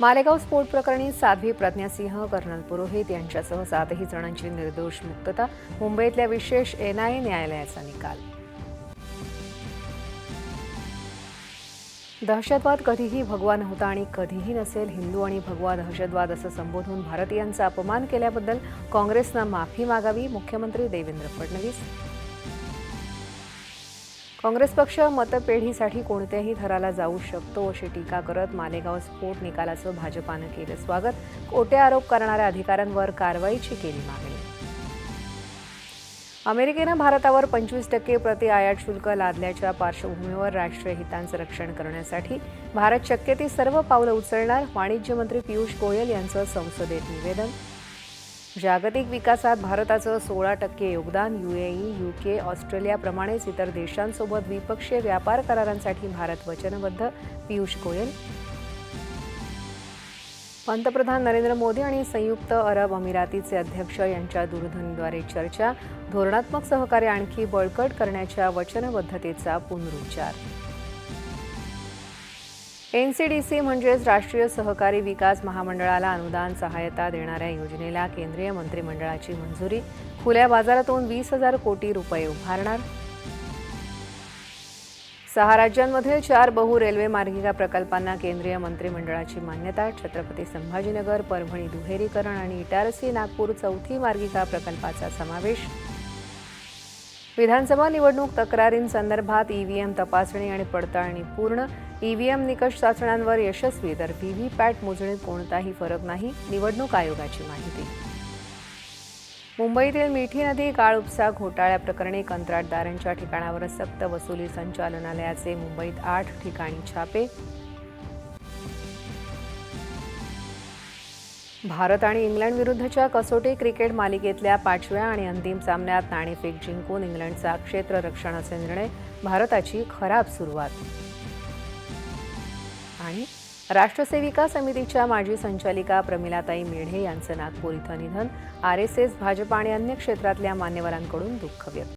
मालेगाव स्फोट प्रकरणी साध्वी प्रज्ञासिंह कर्नल पुरोहित यांच्यासह सातही जणांची निर्दोष मुक्तता. मुंबईतल्या विशेष एनआयए न्यायालयाचा निकाल. दहशतवाद कधीही भगवा नव्हता आणि कधीही नसेल हिंदू आणि भगवा दहशतवाद असं संबोधून भारतीयांचा अपमान केल्याबद्दल काँग्रेसनं माफी मागावी मुख्यमंत्री देवेंद्र फडणवीस काँग्रेस पक्ष मतपेढीसाठी कोणत्याही थराला जाऊ शकतो अशी टीका करत मालेगाव स्फोट निकालाचं भाजपानं केलं स्वागत. खोटे आरोप करणाऱ्या अधिकाऱ्यांवर कारवाईची केली मागणी. अमेरिकेनं भारतावर पंचवीस टक्के प्रति आयात शुल्क लादल्याच्या पार्श्वभूमीवर राष्ट्रीय हितांचं रक्षण करण्यासाठी भारत शक्य ती सर्व पावलं उचलणार वाणिज्य मंत्री पियुष गोयल यांचं संसदेत निवेदन. जागतिक विकासात भारताचं सोळा टक्के योगदान युएई युके ऑस्ट्रेलियाप्रमाणेच इतर देशांसोबत द्विपक्षीय व्यापार करारांसाठी भारत वचनबद्ध. पियुष गोयल. पंतप्रधान नरेंद्र मोदी आणि संयुक्त अरब अमिरातीचे अध्यक्ष यांच्या दूरध्वनीद्वारे चर्चा. धोरणात्मक सहकार्य आणखी बळकट करण्याच्या वचनबद्धतेचा पुनरुच्चार. एन सी डी सी म्हणजेच राष्ट्रीय सहकारी विकास महामंडळाला अनुदान सहायता देणाऱ्या योजनेला केंद्रीय मंत्रिमंडळाची मंजुरी. खुल्या बाजारातून वीस हजार कोटी रुपये उभारणार. सहा राज्यांमधील चार बहु रेल्वे मार्गिका प्रकल्पांना केंद्रीय मंत्रिमंडळाची मान्यता छत्रपती संभाजीनगर परभणी दुहेरीकरण आणि इटारसी नागपूर चौथी मार्गिका प्रकल्पाचा समावेश. विधानसभा निवडणूक तक्रारींसंदर्भात ईव्हीएम तपासणी आणि पडताळणी पूर्ण. ईव्हीएम निकष चाचण्यांवर यशस्वी तर व्हीव्हीपॅट मोजणीत कोणताही फरक नाही. निवडणूक आयोगाची माहिती. मुंबईतील मिठी नदी काळ उपसा घोटाळ्याप्रकरणी कंत्राटदारांच्या ठिकाणावर सक्त वसुली संचालनालयाचे मुंबईत आठ ठिकाणी छापे. भारत आणि इंग्लंड विरुद्धच्या कसोटी क्रिकेट मालिकेतल्या पाचव्या आणि अंतिम सामन्यात नाणेफेक जिंकून इंग्लंडचा क्षेत्ररक्षणाचे निर्णय भारताची खराब सुरुवात. आणि राष्ट्रसेविका समितीच्या माजी संचालिका प्रमिलाताई मेढे यांचं नागपूर इथं निधन आर एस एस भाजप आणि अन्य क्षेत्रातल्या मान्यवरांकडून दुःख व्यक्त